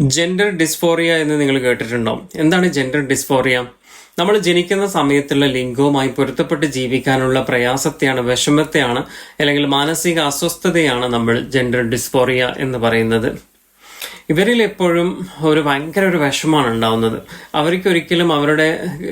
Gender dysphoria എന്ന് നിങ്ങൾ കേട്ടിട്ടുണ്ടോ? എന്താണ് ജെൻഡർ ഡിസ്ഫോറിയ നമ്മൾ ജനിക്കുന്ന സമയത്തുള്ള ലിംഗവുമായി പൊരുത്തപ്പെട്ട് ജീവിക്കാനുള്ള പ്രയാസത്തെയാണ് വിഷമത്തെയാണ് അല്ലെങ്കിൽ മാനസിക അസ്വസ്ഥതയാണ് നമ്മൾ ജെൻഡർ ഡിസ്ഫോറിയ എന്ന് പറയുന്നത്. ഇവരിൽ എപ്പോഴും ഒരു ഭയങ്കര ഒരു വിഷമാണ് ഉണ്ടാവുന്നത്. അവർക്ക് ഒരിക്കലും അവരുടെ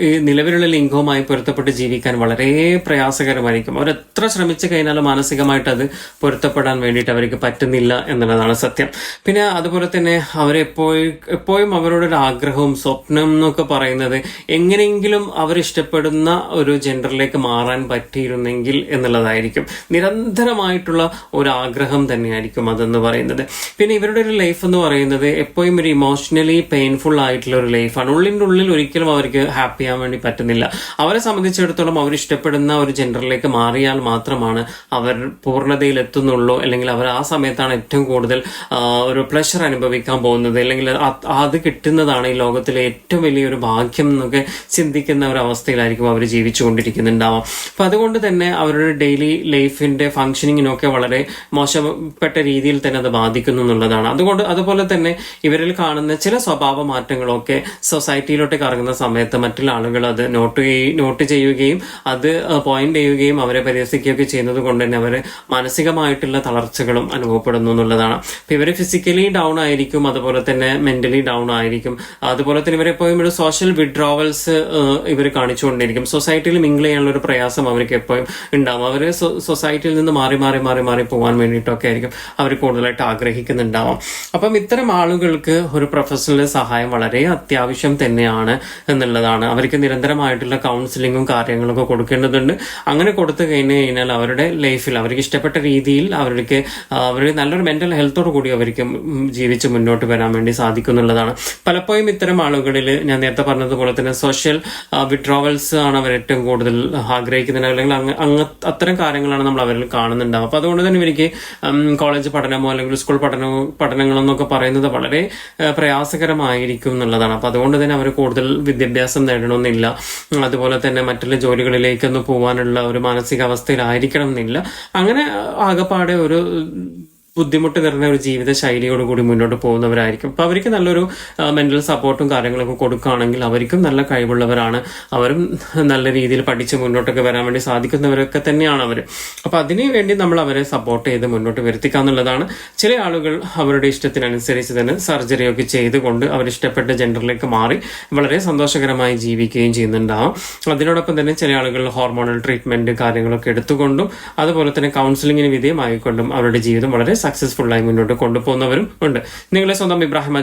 ഈ നിലവിലുള്ള ലിംഗവുമായി പൊരുത്തപ്പെട്ട് ജീവിക്കാൻ വളരെ പ്രയാസകരമായിരിക്കും. അവർ എത്ര ശ്രമിച്ചു കഴിഞ്ഞാലും മാനസികമായിട്ട് അത് പൊരുത്തപ്പെടാൻ വേണ്ടിയിട്ട് അവർക്ക് പറ്റുന്നില്ല എന്നുള്ളതാണ് സത്യം. പിന്നെ അതുപോലെ തന്നെ അവരെപ്പോഴും എപ്പോഴും അവരുടെ ഒരു ആഗ്രഹവും സ്വപ്നം എന്നൊക്കെ പറയുന്നത് എങ്ങനെയെങ്കിലും അവരിഷ്ടപ്പെടുന്ന ഒരു ജെൻഡറിലേക്ക് മാറാൻ പറ്റിയിരുന്നെങ്കിൽ എന്നുള്ളതായിരിക്കും. നിരന്തരമായിട്ടുള്ള ഒരു ആഗ്രഹം തന്നെയായിരിക്കും അതെന്ന് പറയുന്നത്. പിന്നെ ഇവരുടെ ഒരു ലൈഫ് എന്ന് പറയുന്നത് എപ്പോഴും ഒരു ഇമോഷണലി പെയിൻഫുൾ ആയിട്ടുള്ള ഒരു ലൈഫാണ് ഉള്ളിന്റെ ഉള്ളിൽ ഒരിക്കലും അവർക്ക് ഹാപ്പി ആവാൻ വേണ്ടി പറ്റുന്നില്ല. അവരെ സംബന്ധിച്ചിടത്തോളം അവർ ഇഷ്ടപ്പെടുന്ന ഒരു ജെൻഡറിലേക്ക് മാറിയാൽ മാത്രമാണ് അവർ പൂർണതയിൽ എത്തുന്നുള്ളൂ. അല്ലെങ്കിൽ അവർ ആ സമയത്താണ് ഏറ്റവും കൂടുതൽ ഒരു പ്ലഷർ അനുഭവിക്കാൻ പോകുന്നത്. അല്ലെങ്കിൽ അത് കിട്ടുന്നതാണ് ഈ ലോകത്തിലെ ഏറ്റവും വലിയൊരു ഭാഗ്യം എന്നൊക്കെ ചിന്തിക്കുന്ന ഒരു അവസ്ഥയിലായിരിക്കും അവർ ജീവിച്ചുകൊണ്ടിരിക്കുന്നുണ്ടാവാം. അപ്പൊ അതുകൊണ്ട് തന്നെ അവരുടെ ഡെയിലി ലൈഫിന്റെ ഫങ്ഷനിങ്ങിനൊക്കെ വളരെ മോശപ്പെട്ട രീതിയിൽ തന്നെ അത് ബാധിക്കുന്നു എന്നുള്ളതാണ്. അതുകൊണ്ട് അതുപോലെ തന്നെ ഇവരിൽ കാണുന്ന ചില സ്വഭാവ മാറ്റങ്ങളൊക്കെ സൊസൈറ്റിയിലോട്ട് കറങ്ങുന്ന സമയത്ത് മറ്റുള്ള ആളുകൾ അത് നോട്ട് നോട്ട് ചെയ്യുകയും അത് പോയിന്റ് ചെയ്യുകയും അവരെ പരിഹസിക്കുകയൊക്കെ ചെയ്യുന്നത് കൊണ്ട് തന്നെ അവർ മാനസികമായിട്ടുള്ള തളർച്ചകളും അനുഭവപ്പെടുന്നു എന്നുള്ളതാണ്. അപ്പൊ ഇവർ ഫിസിക്കലി ഡൗൺ ആയിരിക്കും അതുപോലെ തന്നെ മെന്റലി ഡൗൺ ആയിരിക്കും. അതുപോലെ തന്നെ ഇവരെപ്പോഴും ഒരു സോഷ്യൽ വിഡ്രോവൽസ് ഇവർ കാണിച്ചുകൊണ്ടിരിക്കും. സൊസൈറ്റിയിൽ മിങ്കിൾ ചെയ്യാനുള്ള ഒരു പ്രയാസം അവർക്ക് എപ്പോഴും ഉണ്ടാവും. അവർ സൊസൈറ്റിയിൽ നിന്ന് മാറി മാറി മാറി മാറി പോകാൻ വേണ്ടിയിട്ടൊക്കെ ആയിരിക്കും അവർ കൂടുതലായിട്ട് ആഗ്രഹിക്കുന്നുണ്ടാവാം. അപ്പം ഇത്തരം ആളുകൾക്ക് ഒരു പ്രൊഫഷണൽ സഹായം വളരെ അത്യാവശ്യം തന്നെയാണ് എന്നുള്ളതാണ്. അവർക്ക് നിരന്തരമായിട്ടുള്ള കൗൺസിലിങ്ങും കാര്യങ്ങളൊക്കെ കൊടുക്കേണ്ടതുണ്ട്. അങ്ങനെ കൊടുത്തു കഴിഞ്ഞു കഴിഞ്ഞാൽ അവരുടെ ലൈഫിൽ അവർക്ക് ഇഷ്ടപ്പെട്ട രീതിയിൽ അവർക്ക് അവർ നല്ലൊരു മെന്റൽ ഹെൽത്തോടു കൂടി അവർക്ക് ജീവിച്ച് മുന്നോട്ട് വരാൻ വേണ്ടി സാധിക്കും എന്നുള്ളതാണ്. പലപ്പോഴും ഇത്തരം ആളുകളിൽ ഞാൻ നേരത്തെ പറഞ്ഞതുപോലെ തന്നെ സോഷ്യൽ വിഡ്രോവൽസ് ആണ് അവർ ഏറ്റവും കൂടുതൽ ആഗ്രഹിക്കുന്നത്. അല്ലെങ്കിൽ അത്തരം കാര്യങ്ങളാണ് നമ്മൾ അവരിൽ കാണുന്നുണ്ടാവും അപ്പൊ അതുകൊണ്ട് തന്നെ ഇവർക്ക് കോളേജ് പഠനമോ അല്ലെങ്കിൽ സ്കൂൾ പഠനമോ പഠനങ്ങളെന്നൊക്കെ പറയുന്നത് വളരെ പ്രയാസകരമായിരിക്കും എന്നുള്ളതാണ്. അപ്പൊ അതുകൊണ്ട് തന്നെ അവർ കൂടുതൽ വിദ്യാഭ്യാസം നേടണമെന്നില്ല. അതുപോലെ തന്നെ മറ്റുള്ള ജോലികളിലേക്കൊന്നും പോകാനുള്ള ഒരു മാനസികാവസ്ഥയിലായിരിക്കണം എന്നില്ല അങ്ങനെ ആകപ്പാടെ ഒരു ബുദ്ധിമുട്ട് നിറഞ്ഞ ഒരു ജീവിത ശൈലിയോട് കൂടി മുന്നോട്ട് പോകുന്നവരായിരിക്കും. അപ്പൊ അവർക്ക് നല്ലൊരു മെന്റൽ സപ്പോർട്ടും കാര്യങ്ങളൊക്കെ കൊടുക്കുകയാണെങ്കിൽ അവർക്കും നല്ല കഴിവുള്ളവരാണ്. അവരും നല്ല രീതിയിൽ പഠിച്ച് മുന്നോട്ടൊക്കെ വരാൻ വേണ്ടി സാധിക്കുന്നവരൊക്കെ തന്നെയാണ് അവർ അപ്പൊ അതിനു വേണ്ടി നമ്മൾ അവരെ സപ്പോർട്ട് ചെയ്ത് മുന്നോട്ട് വരുത്തിക്കാന്നുള്ളതാണ് ചില ആളുകൾ അവരുടെ ഇഷ്ടത്തിനനുസരിച്ച് തന്നെ സർജറിയൊക്കെ ചെയ്തുകൊണ്ട് അവരിഷ്ടപ്പെട്ട ജെൻഡറിലേക്ക് മാറി വളരെ സന്തോഷകരമായി ജീവിക്കുകയും ചെയ്യുന്നുണ്ടാവും. അതിനോടൊപ്പം തന്നെ ചില ആളുകൾ ഹോർമോണൽ ട്രീറ്റ്മെന്റ് കാര്യങ്ങളൊക്കെ എടുത്തുകൊണ്ടും അതുപോലെ തന്നെ കൗൺസിലിങ്ങിന് വിധേയമായിക്കൊണ്ടും അവരുടെ ജീവിതം വളരെ സക്സസ്ഫുൾ ആയി മുന്നോട്ട് കൊണ്ടുപോകുന്നവരും ഉണ്ട്. നിങ്ങളെ സ്വന്തം ഇബ്രാഹിം